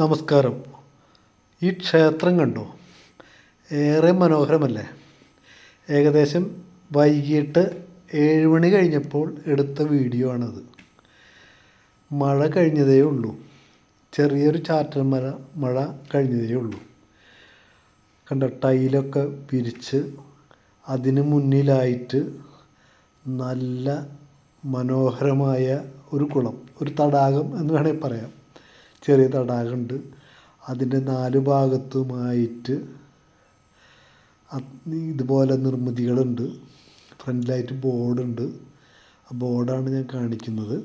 നമസ്കാരം. ഈ ക്ഷേത്രം കണ്ടോ? ഏറെ മനോഹരമല്ലേ? ഏകദേശം വൈകിട്ട് ഏഴ് മണി കഴിഞ്ഞപ്പോൾ എടുത്ത വീഡിയോ ആണത്. മഴ കഴിഞ്ഞതേ ഉള്ളൂ. ചെറിയൊരു ചാറ്റൽ മഴ മഴ കഴിഞ്ഞതേ ഉള്ളൂ. കണ്ട ടൈലൊക്കെ പിരിച്ച് അതിന് മുന്നിലായിട്ട് നല്ല മനോഹരമായ ഒരു കുളം ഒരു തടാകം എന്ന് വേണമെങ്കിൽ പറയാം. ചെറിയ തടാകമുണ്ട്. അതിന്റെ നാല് ഭാഗത്തുമായിട്ട് ഇതുപോലെ നിർമ്മിതികളുണ്ട്. ഫ്രണ്ടിലായിട്ട് ബോർഡുണ്ട്. ആ ബോർഡാണ് ഞാൻ കാണിക്കുന്നത്.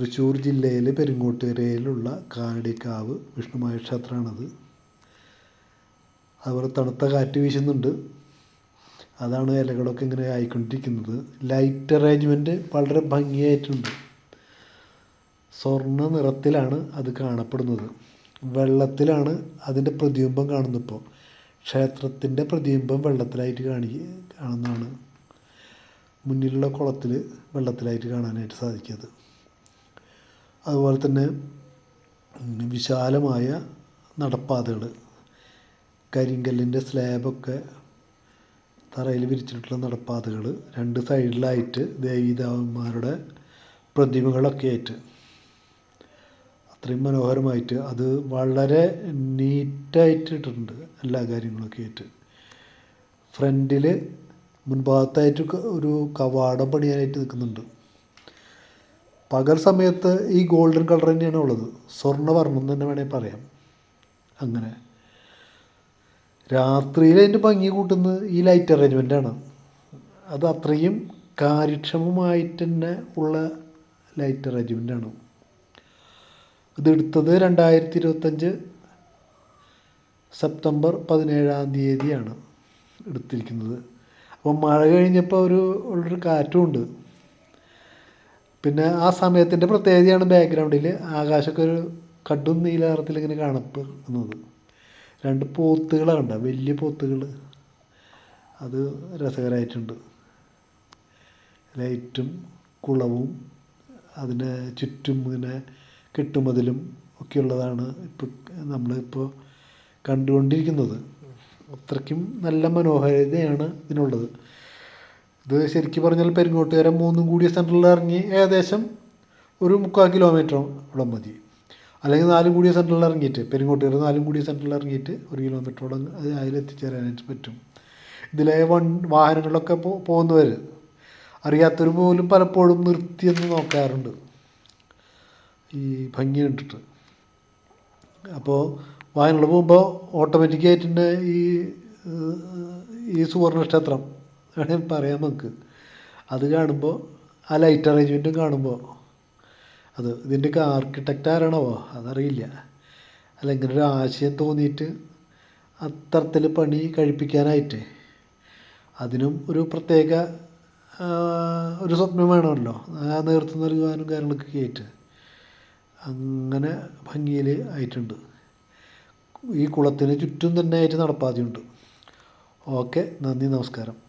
തൃശ്ശൂർ ജില്ലയിലെ പെരുങ്ങോട്ടുകരയിലുള്ള കാടിക്കാവ് വിഷ്ണുമായ ക്ഷേത്രമാണത് അതുപോലെ തണുത്ത കാറ്റ് വീശുന്നുണ്ട്. അതാണ് ഇലകളൊക്കെ ഇങ്ങനെ ആയിക്കൊണ്ടിരിക്കുന്നത്. ലൈറ്റ് അറേഞ്ച്മെന്റ് വളരെ ഭംഗിയായിട്ടുണ്ട്. സ്വർണ നിറത്തിലാണ് അത് കാണപ്പെടുന്നത്. വെള്ളത്തിലാണ് അതിന്റെ പ്രതിബിംബം കാണുന്നത് ഇപ്പോൾ ക്ഷേത്രത്തിന്റെ പ്രതിബിംബം വെള്ളത്തിലായിട്ട് കാണി കാണുന്നതാണ്. മുന്നിലുള്ള കുളത്തിൽ വെള്ളത്തിലായിട്ട് കാണാനായിട്ട് സാധിക്കുന്നത് അതുപോലെ തന്നെ വിശാലമായ നടപ്പാതകൾ കരിങ്കല്ലിന്റെ സ്ലാബൊക്കെ തറയിൽ വിരിച്ചിട്ടുള്ള നടപ്പാതകൾ രണ്ട് സൈഡിലായിട്ട് ദേവീദേവന്മാരുടെ പ്രതിമകളൊക്കെ ആയിട്ട് അത്രയും മനോഹരമായിട്ട് അത് വളരെ നീറ്റായിട്ട് ഇട്ടിട്ടുണ്ട് എല്ലാ കാര്യങ്ങളൊക്കെ ആയിട്ട്. ഫ്രണ്ടിൽ മുൻഭാഗത്തായിട്ട് ഒരു കവാടം പണിയാനായിട്ട് നിൽക്കുന്നുണ്ട്. പകൽ സമയത്ത് ഈ ഗോൾഡൻ കളർ തന്നെയാണ് ഉള്ളത്. സ്വർണവർണം തന്നെ വേണമെങ്കിൽ പറയാം. അങ്ങനെ. രാത്രിയിൽ അതിന്റെ ഭംഗി കൂട്ടുന്നത് ഈ ലൈറ്റ് അറേഞ്ച്മെന്റാണ് അത് അത്രയും കാര്യക്ഷമമായിട്ട് തന്നെ ഉള്ള ലൈറ്റ് അറേഞ്ച്മെന്റാണ് ഇതെടുത്തത് രണ്ടായിരത്തി ഇരുപത്തഞ്ച് സെപ്റ്റംബർ പതിനേഴാം തീയതിയാണ് എടുത്തിരിക്കുന്നത്. അപ്പോൾ മഴ കഴിഞ്ഞപ്പോൾ ഒരു ഉള്ളൊരു കാറ്റുമുണ്ട്. പിന്നെ ആ സമയത്തിന്റെ പ്രത്യേകതയാണ് ബാക്ക്ഗ്രൗണ്ടിൽ ആകാശമൊക്കെ ഒരു കടും നീല നിറത്തിൽ ഇങ്ങനെ കാണപ്പെടുന്നത്. രണ്ട് പോത്തുകളാണ് കണ്ട വലിയ പോത്തുകൾ. അത് രസകരമായിട്ടുണ്ട്. ലൈറ്റും കുളവും അതിന് ചുറ്റും ഇങ്ങനെ കെട്ടുമതിലും ഒക്കെയുള്ളതാണ് ഇപ്പോൾ നമ്മളിപ്പോൾ കണ്ടുകൊണ്ടിരിക്കുന്നത്. അത്രയ്ക്കും നല്ല മനോഹാരിതയാണ് ഇതിനുള്ളത്. ഇത് ശരിക്കും പറഞ്ഞാൽ പെരുങ്ങോട്ടുകാരം മൂന്നും കൂടിയ സെന്ററിൽ ഇറങ്ങി ഏകദേശം ഒരു മുക്കാൽ കിലോമീറ്ററോളം മതി. അല്ലെങ്കിൽ നാലും കൂടിയ സെന്ററിൽ ഇറങ്ങിയിട്ട് പെരുങ്ങോട്ടുകാരം നാലും കൂടിയ സെന്ററിൽ ഇറങ്ങിയിട്ട് ഒരു കിലോമീറ്ററോളം അത് അതിലെത്തിച്ചേരാനായിട്ട് പറ്റും. ഇതിലെ വൺ വാഹനങ്ങളൊക്കെ പോ പോകുന്നവർ അറിയാത്തവർ പോലും പലപ്പോഴും നിർത്തിയെന്ന് നോക്കാറുണ്ട്. ഈ ഭംഗി കണ്ടിട്ട് അപ്പോൾ വാഹനങ്ങൾ പോകുമ്പോൾ ഓട്ടോമാറ്റിക്കായിട്ടിന്റെ ഈ ഈ സുവർണ ക്ഷേത്രം വേണമെങ്കിൽ പറയാം നമുക്ക്. അത് കാണുമ്പോൾ ആ ലൈറ്റ് അറേഞ്ച്മെന്റും കാണുമ്പോൾ അത് ഇതിന്റെയൊക്കെ ആർക്കിടെക്റ്റ് ആരാണോ അതറിയില്ല. അല്ല ഇങ്ങനെ ഒരു ആശയം തോന്നിയിട്ട് അത്തരത്തിൽ പണി കഴിപ്പിക്കാനായിട്ട് അതിനും ഒരു പ്രത്യേക ഒരു സ്വപ്നം വേണമല്ലോ. നേതൃത്വം നൽകുവാനും കാര്യങ്ങളൊക്കെ ആയിട്ട്. അങ്ങനെ ഭംഗിയിൽ ആയിട്ടുണ്ട്. ഈ കുളത്തിന് ചുറ്റും തന്നെ ആയിട്ട് നടപ്പാതയുണ്ട്. ഓക്കെ നന്ദി നമസ്കാരം.